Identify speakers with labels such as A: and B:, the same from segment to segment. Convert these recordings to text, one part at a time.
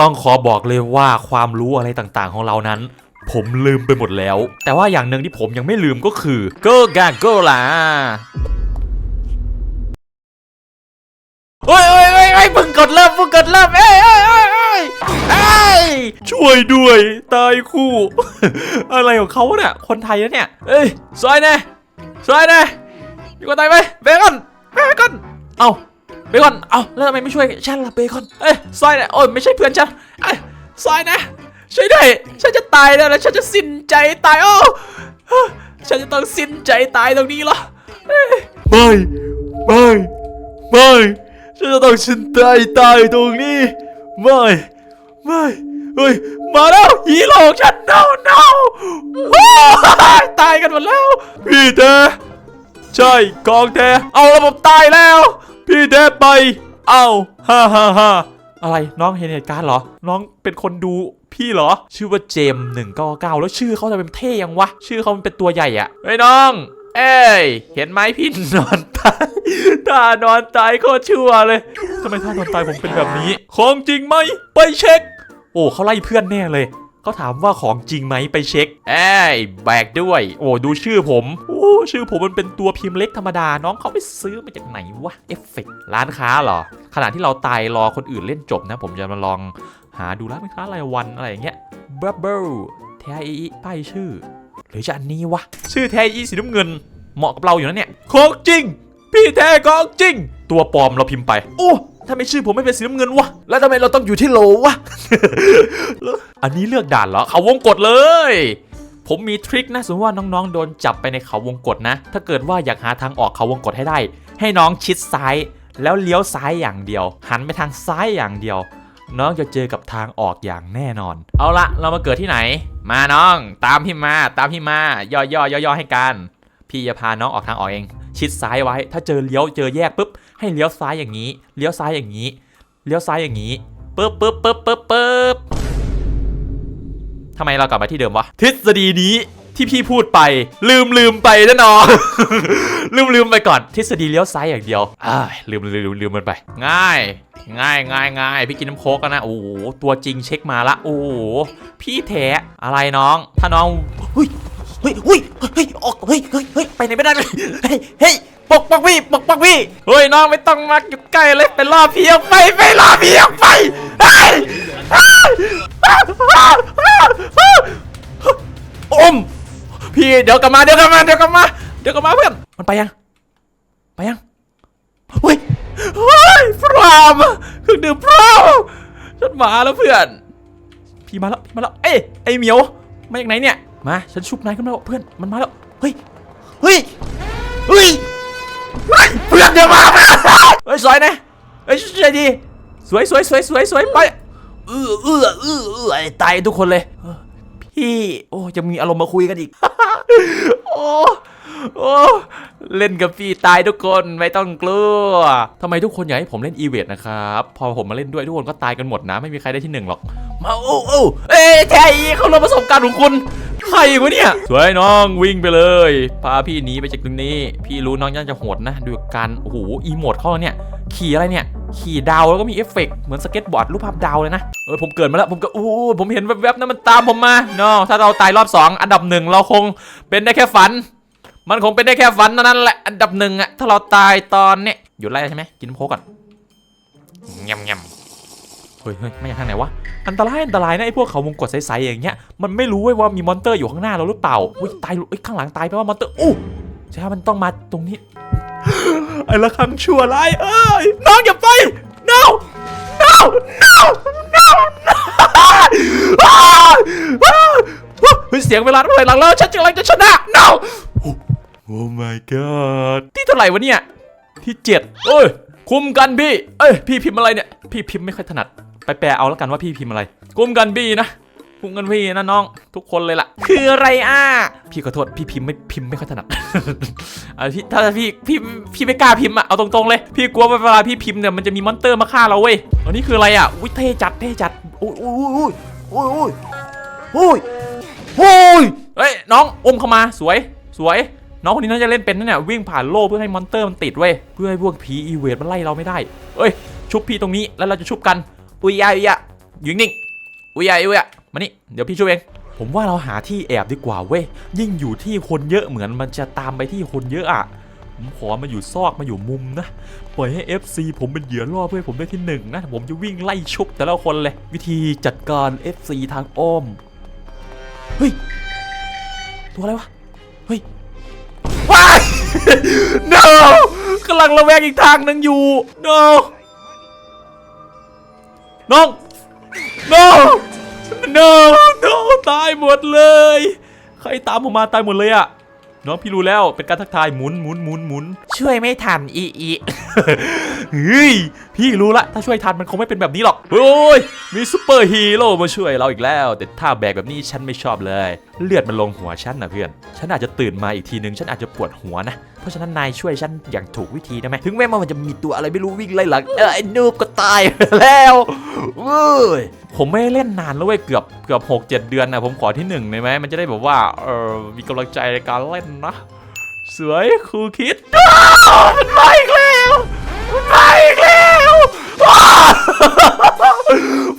A: ต้องขอบอกเลยว่าความรู้อะไรต่างๆ ของเรานั้น ผมลืมไปหมดแล้ว แต่ว่าอย่างหนึ่งที่ผมยังไม่ลืมก็คือโกอร์กาโกลาเฮ้ยเฮ้ยเฮ้ยเฮ้ยเพิ่งกดเริ่มเพิ่งกดเริ่มเอ้ยเอ้ยเอ้ยเอ้ยเอ้ยช่วยด้วยตายคู่ อะไรของเขาเนี่ยคนไทยนะเนี่ยเอ้ยซอยแน่ซอยแน่มีคนไทยไหมเบคอนเบคอนเอ้า เบคอน เอ้าแล้วทำไมไม่ช่วยฉันล่ะเบคอน เอ้ยซอยแน่โอ้ยไม่ใช่เพื่อนฉันเอ้ยซอยแน่ช่วยด้วย ฉันจะตายแล้วนะฉันจะสิ้นใจตายโอ้ฉันจะต้องสิ้นใจตายตรงนี้เหรอเอ้ยไม่ไม่ไม่ฉันจะต้องสิ้นใจตายตรงนี้ไม่ไม่เฮ้ยมาแล้วฮีโร่ของฉัน no no ว้ายตายกันหมดแล้ว พี่เทใช่กองเทเอาระบบตายแล้ว พี่เทไป เอาฮ่าฮ่าฮ่าอะไรน้องเห็นเหตุการณ์เหรอ น้องเป็นคนดูพี่เหรอ ชื่อว่าเจมหนึ่งเก้าเก้าแล้วชื่อเขาจะเป็นเท่ยังวะ ชื่อเขาเป็นตัวใหญ่อะเฮ้ยน้อง เอ้ย เห็นไหมพี่นอนตายท่านอนตายโคตรชั่วเลยทำไมท่านอนตายผมเป็นแบบนี้ ของจริงไหม ไปเช็ค โอ้เขาไล่เพื่อนแน่เลย เขาถามว่าของจริงไหมไปเช็คเอ้ยแบกด้วย โอ้ดูชื่อผมโอ้ชื่อผมมันเป็นตัวพิมพ์เล็กธรรมดา น้องเขาไปซื้อมาจากไหนวะเอฟเฟกร้านค้าเหรอ ขณะที่เราตายรอคนอื่นเล่นจบนะ ผมจะมาลองหาดูร้านค้ารายวันอะไรอย่างเงี้ยบับเบิลแทอีป้ายชื่อ หรือจะอันนี้วะ ชื่อแทอีสีน้ำเงิน เหมาะกับเราอยู่นะเนี่ยของจริง พี่แท้ของจริง ตัวปลอมเราพิมพ์ไป โอ้ ทำไมชื่อผมไม่เป็นสีน้ำเงินวะ แล้วทำไมเราต้องอยู่ที่โลวะ อันนี้เลือกด่านเหรอ เขาวงกดเลย ผมมีทริคนะสมมติว่าน้องๆ โดนจับไปในเขาวงกดนะ ถ้าเกิดว่าอยากหาทางออกเขาวงกดให้ได้ ให้น้องชิดซ้าย แล้วเลี้ยวซ้ายอย่างเดียว หันไปทางซ้ายอย่างเดียว น้องจะเจอกับทางออกอย่างแน่นอน เอาละเรามาเกิดที่ไหน มาน้อง ตามพี่มา ตามพี่มา ย่อย่อย่อย่อให้กัน พี่จะพาน้องออกทางออกเอง ชิดซ้ายไว้ ถ้าเจอเลี้ยวเจอแยกปุ๊บให้เลี้ยวซ้ายอย่างนี้เลี้ยวซ้ายอย่างนี้เลี้ยวซ้ายอย่างนี้ปึ๊บปึ๊บปึ๊บปึ๊บปึ๊บทำไมเรากลับมาที่เดิมวะทฤษฎีนี้ที่พี่พูดไป ลืมลืมไปนะน้องลืมลืมไปก่อน ทฤษฎีเลี้ยวซ้ายอย่างเดียวอ้าลืมลืมลืมมันไป ง่าย ง่ายง่ายง่ายพี่กินน้ำโคกันนะโอ้โหตัวจริงเช็คมาละโอ้โหพี่แท้อะไรน้อง ถ้าน้องเฮ้ย เฮ้ยเฮ้ยเฮ้ยออกเฮ้ยเฮ้ยเฮ้ยไปไหนไม่ได้เลยเฮ้ยเฮ้ยปกปักพี่ปกปักพี่เฮ้ยน้องไม่ต้องมาอยู่ใกล้เลยไปล่อพี่ออกไปไปล่อพี่ออกไปเฮ้ยอมพี่เดี๋ยวกลับมาเดี๋ยวกลับมาเดี๋ยวกลับมาเดี๋ยวกลับมาเพื่อนมันไปยังไปยังเฮ้ยเฮ้ยพรามเครื่องดื่มพรามฉันมาแล้วเพื่อน พี่มาแล้วพี่มาแล้วเอ้ยไอเหมียวมาจากไหนเนี่ย มาฉันชุบนายขึ้นมาแล้วเพื่อนมันมาแล้วเฮ้ยเฮ้ยเฮ้ยเฮ้ยเพื่อนเดี๋ยวมาเฮ้ยสวยนะเฮ้ยช่วยดีสวยสวยสวยสวยสวยไปเออเออเออเออตายทุกคนเลยพี่โอ้ยังมีอารมณ์มาคุยกันอีกโอ้โอ้เล่นกับพี่ตายทุกคนไม่ต้องกลัวทำไมทุกคนอยากให้ผมเล่นอีเวนต์นะครับ พอผมมาเล่นด้วยทุกคนก็ตายกันหมดนะ ไม่มีใครได้ที่หนึ่งหรอก มาโอ้โอ้เอ้ยแทอีเขาลงประสบการณ์ของคุณ ใครวะเนี่ย สวยน้องวิ่งไปเลย พาพี่หนีไปจากตรงนี้ พี่รู้น้องย่าจะโหดนะดูการโอ้โหอีโมดเขาเนี่ย ขี่อะไรเนี่ย ขี่ดาวแล้วก็มีเอฟเฟกต์เหมือนสเก็ตบอร์ดรูปภาพดาวเลยนะ เออผมเกิดมาแล้วผมก็โอ้ผมเห็นแวบๆนั้นมันตามผมมาเนาะถ้าเราตายรอบสองอันดับหนึ่งเราคงเป็นได้แค่ฝัน มันคงเป็นได้แค่ฝันเท่านั้นแหละอันดับหนึ่งอะถ้าเราตายตอนเนี้ยหยุดไล่ใช่ไหมกินโค้กก่อนยำยำ เฮ้ยเฮ้ยไม่อยากทางไหนวะ อันตรายอันตรายนะไอ้พวกเขาวงกดใสๆอย่างเงี้ย มันไม่รู้เว้ยว่ามีมอนเตอร์อยู่ข้างหน้าเราหรือเปล่าอุ้ยตายอุ้ยข้างหลังตายไปว่ามอนเตอร์อู้ใช่ไหมมันต้องมาตรงนี้ ไอ้ละครั้งชั่วร้ายเอ้ยน้องอย่าไป no no no no no เฮ้ยเสียงเวลาเท่าไหร่หลังแล้วฉันกำลังจะชนะ no โอ้ my god ที่เท่าไหร่วะเนี่ย ที่เจ็ดเอ้ยคุมกันพี่ เอ้ย พี่พิมพ์อะไรเนี่ย พี่พิมพ์ไม่ค่อยถนัด ไปแปลเอาแล้วกันว่าพี่พิมพ์อะไรคุมกันพี่นะคุมกันพี่นะน้อง ทุกคนเลยล่ะ คืออะไรอะ พี่ขอโทษพี่พิมพ์ไม่พิมพ์ไม่ค่อยถนัดอะพี่ถ้าพี่พี่พี่ไม่กล้าพิมพ์อะเอาตรงๆเลย พี่กลัวว่าเวลาพี่พิมพ์เนี่ยมันจะมีมอนเตอร์มาฆ่าเราเว้ยอันนี้คืออะไรอะอุ้ยเท่จัดเท่จัดโอ้ยโอ้ยโอ้ยโอ้ยโอ้ยโอ้ยเฮ้ยน้องอมเข้ามาสวยสวยน้องคนนี้น่าจะเล่นเป็นนะเนี่ยวิ่งผ่านโล่เพื่อให้มอนเตอร์มันติดเว้ยเพื่อให้พวกผีอีเวทมันไล่เราไม่ได้เอ้ยชุบพี่ตรงนี้แล้วเราจะชุบกัน อุยยะอุยยะอยู่นิ่งๆอุ้ยอะอุ้ยอะมานี่เดี๋ยวพี่ช่วยเองผมว่าเราหาที่แอบดีกว่าเว้ยยิ่งอยู่ที่คนเยอะเหมือนมันจะตามไปที่คนเยอะอะผมขอมาอยู่ซอกมาอยู่มุมนะปล่อยให้ FC ผมเป็นเหยื่อล่อเพื่อให้ผมได้ที่หนึ่งนะผมจะวิ่งไล่ชุบแต่ละคนเลย วิธีจัดการ FC ทางอ้อมเฮ้ยตัวอะไรวะเฮ้ยว้าย no กำลังระแวงอีกทางหนึ่งอยู่ no น้อง no no no ตายหมดเลย ใครตามผมมาตายหมดเลยอะน้องพี่รู้แล้วเป็นการทักทายหมุนหมุนหมุนหมุนช่วยไม่ทันอีอีเฮ้ยพี่รู้ละถ้าช่วยทันมันคงไม่เป็นแบบนี้หรอกโอ้ยมีซูเปอร์ฮีโร่มาช่วยเราอีกแล้ว แต่ท่าแบกแบบนี้ฉันไม่ชอบเลย เลือดมันลงหัวฉันนะเพื่อน ฉันอาจจะตื่นมาอีกทีนึง ฉันอาจจะปวดหัวนะ เพราะฉะนั้นนายช่วยฉันอย่างถูกวิธีได้ไหมถึงแม้ว่ามันจะมีตัวอะไรไม่รู้วิ่งไล่หลังเออไอ้นูบก็ตายแล้วเว้ยผมไม่เล่นนานแล้วเว้ยเกือบเกือบหกเจ็ดเดือนนะผมขอที่หนึ่งได้ไหมมันจะได้แบบว่าเออมีกำลังใจในการเล่นนะสวยครูคิดอ้ามันมาอีกแล้วมันมาอีกแล้วอ้าว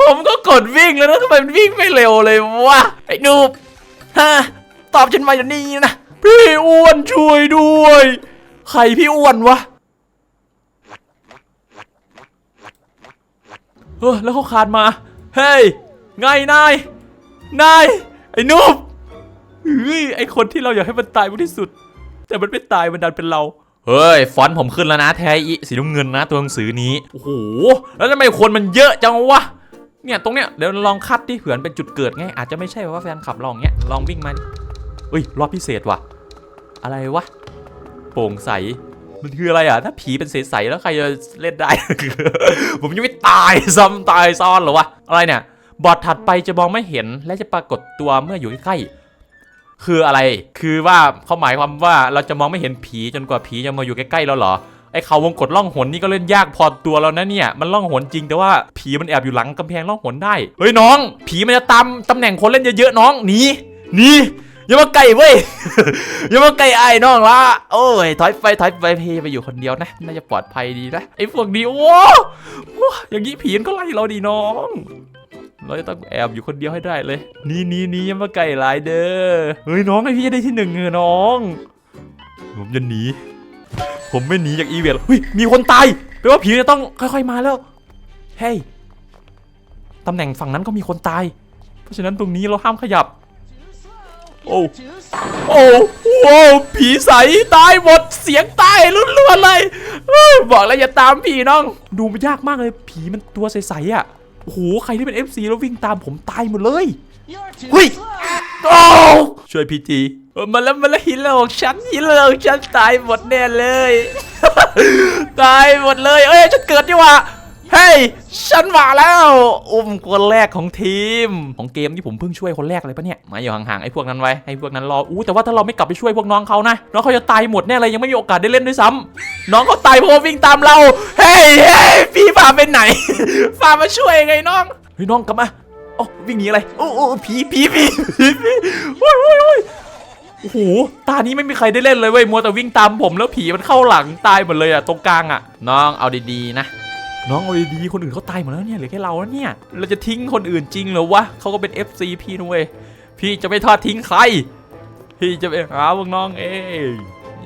A: ผมก็กดวิ่งแล้วนะทำไมมันวิ่งไม่เร็วเลยวะไอ้นูบ ฮะตอบฉันมาอย่างนี้นะ พี่อ้วนช่วยด้วย ใครพี่อ้วนวะเออแล้วเขาคานมา เฮ้ย ไงนาย นาย ไอ้นูบเฮ้ยไอ้คนที่เราอยากให้มันตายมากที่สุด แต่มันไม่ตายมันดันเป็นเรา เฮ้ย ฟอนต์ผมขึ้นแล้วนะ แทอีสีน้ำเงินนะ ตัวหนังสือนี้ โอ้โห แล้วทำไมคนมันเยอะจังวะ เนี่ยตรงเนี้ยเดี๋ยวลองคัดที่เผื่อนเป็นจุดเกิดไงอาจจะไม่ใช่ว่าแฟนขับลองเนี้ยลองวิ่งมาดิเฮ้ยรอบพิเศษว่ะ อะไรวะโปร่งใสมันคืออะไรอะ ถ้าผีเป็นใสๆแล้วใครจะเล่นได้ ผมยังไม่ตายซ้ำตายซ้อนหรอวะ อะไรเนี่ย บอทถัดไปจะมองไม่เห็นและจะปรากฏตัวเมื่ออยู่ใกล้ๆคืออะไร คือว่าเขาหมายความว่าเราจะมองไม่เห็นผีจนกว่าผีจะมาอยู่ใกล้ๆเราเหรอ ไอ้เขาวงกดล่องหนนี่ก็เล่นยากพอตัวแล้วนะเนี่ย มันล่องหนจริงแต่ว่าผีมันแอบอยู่หลังกำแพงล่องหนได้ เฮ้ยน้อง ผีมันจะตามตำแหน่งคนเล่นเยอะๆน้องหนีหนีอย่ามาใกล้เว้ยอย่ามาใกล้ไอ้น้องละโอ้ยถอยไปถอยไปพี่ไปอยู่คนเดียวนะ น่าจะปลอดภัยดีนะไอ้พวกนี้โอ้โอย่างนี้ผีมันก็ไล่เราดีน้องเราจะต้องแอบอยู่คนเดียวให้ได้เลย นี่นี่นี่อย่ามาไกลหลายเด้อ เฮ้ยน้องไอพี่จะได้ที่หนึ่งเออน้อง ผมจะหนี ผมไม่หนีจากอีเวนต์หรอกเฮ้ยมีคนตายแปลว่าผีจะต้องค่อย ๆมาแล้ว เฮ้ยตำแหน่งฝั่งนั้นก็มีคนตาย เพราะฉะนั้นตรงนี้เราห้ามขยับ โอ้โอ้โหผีใสตายหมดเสียงตายล้วนๆเลยเฮ้ยบอกแล้วอย่าตามผีน้อง ดูมันยากมากเลย ผีมันตัวใสๆอะโอ้โหใครที่เป็น FC แล้ววิ่งตามผมตายหมดเลยเฮ้ย โอ้ช่วยพีทีเออมาแล้วมาแล้วฮิโร่ของฉันฮิโร่ของฉันตายหมดแน่เลย ตายหมดเลย เอ้ยฉันเกิดดีกว่าเฮ้ยฉันมาแล้ว อุ้มคนแรกของทีม ของเกมที่ผมเพิ่งช่วยคนแรกเลยปะเนี่ย มาอยู่ห่างๆไอ้พวกนั้นไว้ให้พวกนั้นรอ อู้แต่ว่าถ้าเราไม่กลับไปช่วยพวกน้องเขานะ น้องเขาจะตายหมดแน่เลยยังไม่มีโอกาสได้เล่นด้วยซ้ำน้องเขาตายเพราะว่าวิ่งตามเรา เฮ้ยเฮ้ยพี่พาไปไหนพามาช่วยไงน้อง เฮ้ยน้องกลับมาโอ้วิ่งหนีอะไร โอ้โอ้ผีผีผีผีโอ้ยโอ้ยโอ้ยโอ้โห ตานี้ไม่มีใครได้เล่นเลยเว้ย มัวแต่วิ่งตามผมแล้วผีมันเข้าหลังตายหมดเลยอะตรงกลางอะน้องเอาดีๆนะ น้องเอาดีๆคนอื่นเขาตายหมดแล้วเนี่ยเหลือแค่เราแล้วเนี่ย เราจะทิ้งคนอื่นจริงเหรอวะเขาก็เป็น FC พี่นะเว้ย พี่จะไม่ทอดทิ้งใคร พี่จะไปหาพวกน้องเอง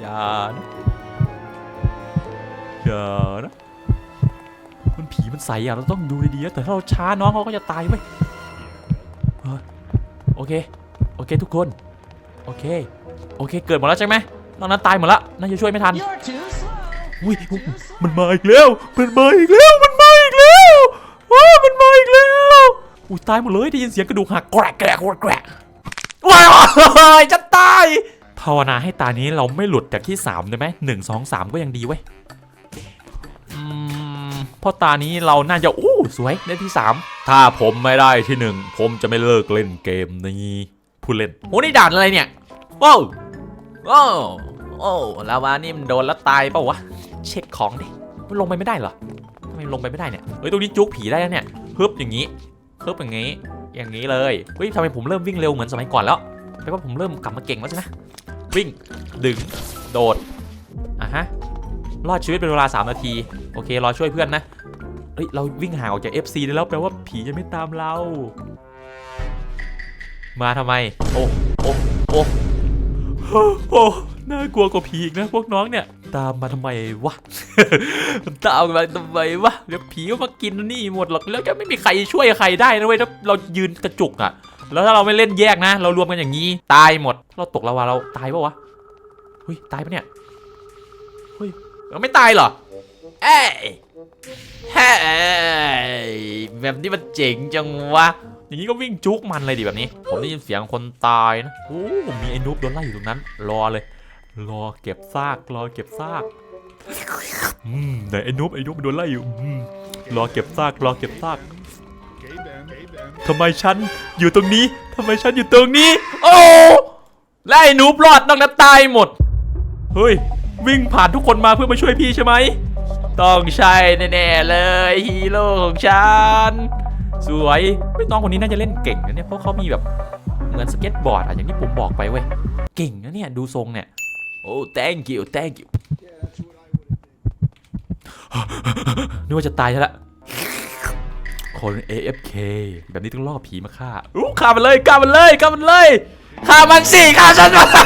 A: อย่านะอย่านะมันผีมันใสอะเราต้องดูดีๆแต่ถ้าเราช้าน้องเขาก็จะตายเว้ย โอเค โอเคทุกคน โอเค โอเค เกิดหมดแล้วใช่ไหมนอกนั้นตายหมดแล้วน่าจะช่วยไม่ทัน
B: You're too slow.
A: อุ้ยมันมาอีกแล้ว มันมาอีกแล้ว มันมาอีกแล้วว้ามันมาอีกแล้ว อุ้ยตายหมดเลยได้ยินเสียงกระดูกหักแกรกแกรกแกรกแกรกว้ายจะตายภาวนาให้ตานี้เราไม่หลุดจากที่สามได้ไหมหนึ่งสองสามก็ยังดีเว้ยอืมเพราะตานี้เราน่าจะอู้สวยได้ที่สาม ถ้าผมไม่ได้ที่หนึ่งผมจะไม่เลิกเล่นเกมนี้ผู้เล่นโอ้นี่ด่านอะไรเนี่ยว้าวว้โอ้ลาวานี่มันโดนแล้วตายเปล่าวะเช็คของดิมันลงไปไม่ได้เหรอทำไมลงไปไม่ได้เนี่ยเฮ้ยตรงนี้จุกผีได้แล้วเนี่ยฮึบอย่างนี้ฮึบอย่างนี้ อย่างนี้เลยเฮ้ยทำไมผมเริ่มวิ่งเร็วเหมือนสมัยก่อนแล้วแปลว่าผมเริ่มกลับมาเก่งแล้วใช่ไหมวิ่งดึงโดดอะฮะรอดชีวิตเป็นเวลา 3 นาที โอเครอช่วยเพื่อนนะ เฮ้ยเราวิ่งห่างออกจาก FC ได้แล้วแปลว่าผีจะไม่ตามเรา มาทำไม โอ้โอ้โอ้โอ้น่ากลัวกว่าผีอีกนะพวกน้องเนี่ย ตามมาทำไมวะตามมาทำไมวะเดี๋ยวผีก็มากินนี่หมดหรอกแล้วจะไม่มีใครช่วยใครได้นะเว้ยถ้าเรายืนกระจุกอะแล้วถ้าเราไม่เล่นแยกนะ เรารวมกันอย่างนี้ตายหมด เราตกแล้ววะเราตายปะวะเฮ้ยตายปะเนี่ยเฮ้ยเราไม่ตายเหรอ เอ้ยเฮ้ยแบบนี้มันเจ๋งจังวะ อย่างนี้ก็วิ่งจุกมันเลยดิแบบนี้ ผมได้ยินเสียงคนตายนะโอ้มีไอ้นุ๊กโดนไล่อยู่ตรงนั้น รอเลย รอเก็บซากรอเก็บซากอืมไหนไอ้นุ๊กไอ้นุ๊กโดนไล่อยู่อืมรอเก็บซากรอเก็บซากทำไมฉันอยู่ตรงนี้ทำไมฉันอยู่ตรงนี้ โอ้และไอ้นูบรอดนอกนั้นตายหมด เฮ้ย วิ่งผ่านทุกคนมาเพื่อมาช่วยพี่ใช่ไหม ต้องใช่แน่ๆเลยฮีโร่ของฉัน สวยไม่น้องคนนี้น่าจะเล่นเก่งนะเนี่ยเพราะเขามีแบบเหมือนสเก็ตบอร์ดอะอย่างที่ผมบอกไปเว้ยเก่งนะเนี่ยดูทรงเนี่ยโอ้ thank you thank you นึกว่าจะตายซะละคน AFK แบบนี้ต้องล่อผีมาฆ่าอู้ฆ่ามันเลยฆ่ามันเลยฆ่ามันเลยฆ่ามันสิฆ่าฉันมาฆ่า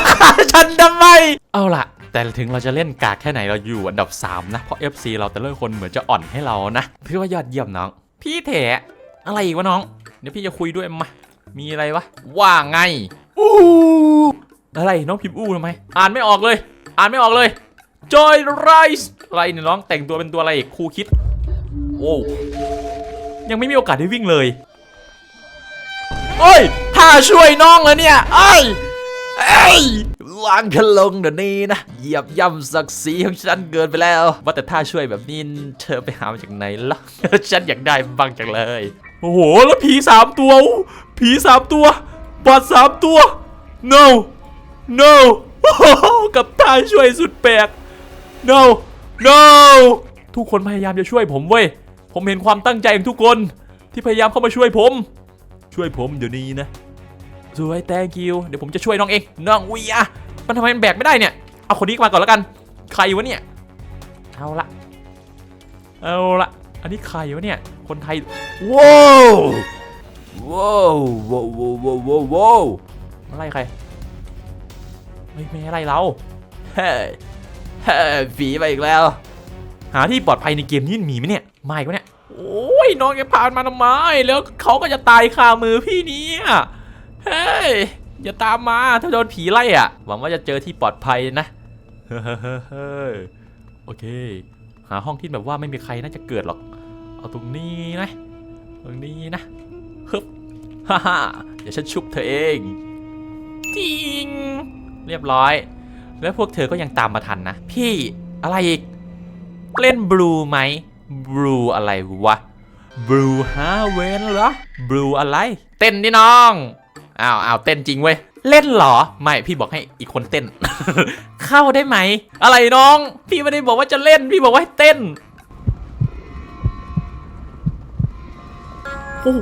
A: ฉันทำไมเอาล่ะ แต่ถึงเราจะเล่นกากแค่ไหนเราอยู่อันดับ 3 นะ เพราะ FC เราแต่ละคนเหมือนจะอ่อนให้เรานะถือว่ายอดเยี่ยมน้อง พี่เถะอะไรอีกวะน้อง เดี๋ยวพี่จะคุยด้วยมา มีอะไรวะ ว่าไง อู้อะไรน้องพิมพ์อู้ทำไม อ่านไม่ออกเลย อ่านไม่ออกเลย Joy Rise อะไรเนี่ยน้องแต่งตัวเป็นตัวอะไรอีกครูคิด โอ้ยังไม่มีโอกาสได้วิ่งเลย โอ้ยถ้าช่วยน้องแล้วเนี่ยไอ้ย เอ้ยวางฉันลงเดี๋ยวนี้นะเหยียบย่ำศักดิ์ศรีของฉันเกินไปแล้ว ว่าแต่ถ้าช่วยแบบนี้เธอไปหามาจากไหนล่ะ ฉันอยากได้บ้างจังเลย โอ้โห แล้วผีสามตัว ผีสามตัวบอดสามตัว no no กับท่าช่วยสุดแปลก no no ทุกคนพยายามจะช่วยผมเว้ย ผมเห็นความตั้งใจของทุกคนที่พยายามเข้ามาช่วยผม ช่วยผมเดี๋ยวนี้นะ สวย thank you เดี๋ยวผมจะช่วยน้องเองน้องวีอะมันทำไมมันแบกไม่ได้เนี่ย เอาคนนี้มาก่อนแล้วกัน ใครวะเนี่ย เอาละ เอาละ อันนี้ใครวะเนี่ย คนไทย ว้าวว้าวว้าวว้าวว้าวว้าวอะไรใครไม่ไม่อะไรเรา เฮ้เฮ้ยผีไปอีกแล้ว หาที่ปลอดภัยในเกมนี้มีไหมเนี่ย ไม่ก็เนี่ย โอ้ยน้องแกผ่านมาทำไม แล้วเขาก็จะตายคามือพี่เนี่ย เฮ้ย อย่าตามมาถ้าโดนผีไล่อะ หวังว่าจะเจอที่ปลอดภัยนะ เฮ้ย โอเค หาห้องที่แบบว่าไม่มีใครน่าจะเกิดหรอก เอาตรงนี้นะ ตรงนี้นะฮึบฮ่าฮ่าเดี๋ยวฉันชุบเธอเอง จริง เรียบร้อย แล้วพวกเธอก็ยังตามมาทันนะ พี่อะไรอีก เล่นบลูไหมบลูอะไรวะบลูฮาเวนเหรอบลูอะไร เต้นนี่น้อง อ้าวอ้าวเต้นจริงเว้ย เล่นเหรอ ไม่ พี่บอกให้อีกคนเต้น เข้าได้ไหม อะไรน้อง พี่ไม่ได้บอกว่าจะเล่น พี่บอกว่าให้เต้นโอ้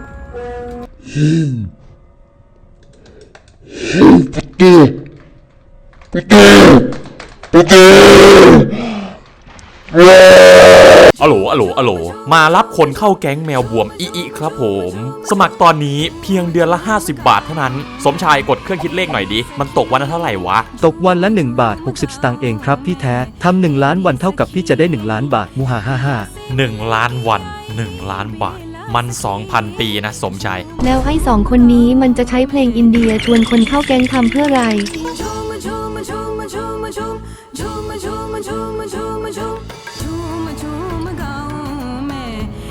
A: อะโหลอะโหลอะโหลมารับคนเข้าแก๊งแมวบวมอีอีครับผม สมัครตอนนี้เพียงเดือนละ 50 บาทเท่านั้น สมชายกดเครื่องคิดเลขหน่อยดิ มันตกวันละเท่าไหร่วะ
B: ตกวันละ 1 บาท 60 สตางค์เองครับพี่แท้ทำหนึ่งล้านวันเท่ากับพี่จะได้ 1 ล้านบาทมูฮาฮ่าฮ่า
A: 1 ล้านวัน 1 ล้านบาท มัน 2,000 ปีนะสมชาย
C: แล้วไอ้สองคนนี้มันจะใช้เพลงอินเดียชวนคนเข้าแก๊งทำเพื่ออะไร